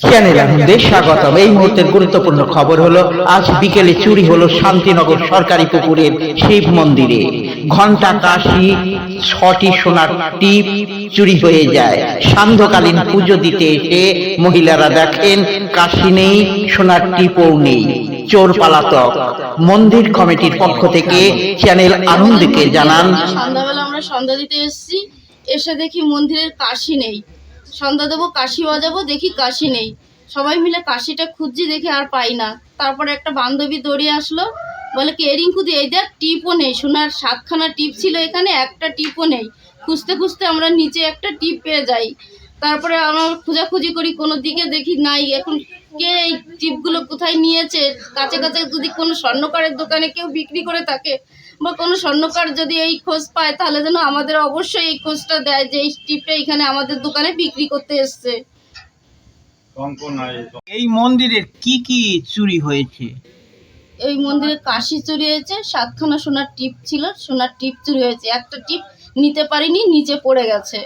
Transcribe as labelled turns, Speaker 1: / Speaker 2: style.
Speaker 1: Channel আনন্দে স্বাগতম। এই মুহূর্তের গুরুত্বপূর্ণ খবর হলো, আজ বিকেলে চুরি হলো শান্তিনগর সরকারি পুকুরের শিব মন্দিরে। ঘণ্টা কাশি, ছটি সোনার টিপ চুরি হয়ে যায়। সান্ধ্যকালীন পুজো দিতে এসে মহিলারা দেখেন, কাশি নেই, সোনার টিপও নেই। চোর পালাতক। মন্দির কমিটির পক্ষ থেকে চ্যানেল আনন্দকে জানান।
Speaker 2: সন্ধ্যাবেলা আমরা সন্ধ্যা দিতে এসেছি, এসে দেখি মন্দিরের কাশি নেই। সন্ধ্যা দেবো, কাশি বাজাবো, দেখি কাশি নেই। সবাই মিলে কাশিটা খুঁজছি, দেখে আর পাই না। তারপরে একটা বান্ধবী দৌড়ে আসলো। বলে, কি এরিঙ্কুদি এই দেখ, টিপও নেই। সোনার সাতখানা টিপ ছিল এখানে, একটা টিপও নেই। খুঁজতে খুঁজতে আমরা নিচে একটা টিপ পেয়ে যাই। তারপরে আমরা খোঁজাখুঁজি করি, কোনো দিকে দেখি নাই। এখন কে এই টিপগুলো কোথায় নিয়েছে? কাছে কাছে যদি কোনো স্বর্ণকারের দোকানে কেউ বিক্রি করে থাকে বা কোনো স্বর্ণকার যদি এই খোঁজ পায় তাহলে যেন আমাদের অবশ্যই এই খোঁজটা দেয় যে এই টিপটা এখানে আমাদের দোকানে বিক্রি করতে এসছে।
Speaker 3: এই মন্দিরের কি কি চুরি হয়েছে?
Speaker 2: এই মন্দিরে কাশি চুরি হয়েছে সাতখানা সোনার টিপ ছিল সোনার টিপ চুরি হয়েছে। একটা টিপ নিতে পারিনি নিচে পড়ে গেছে।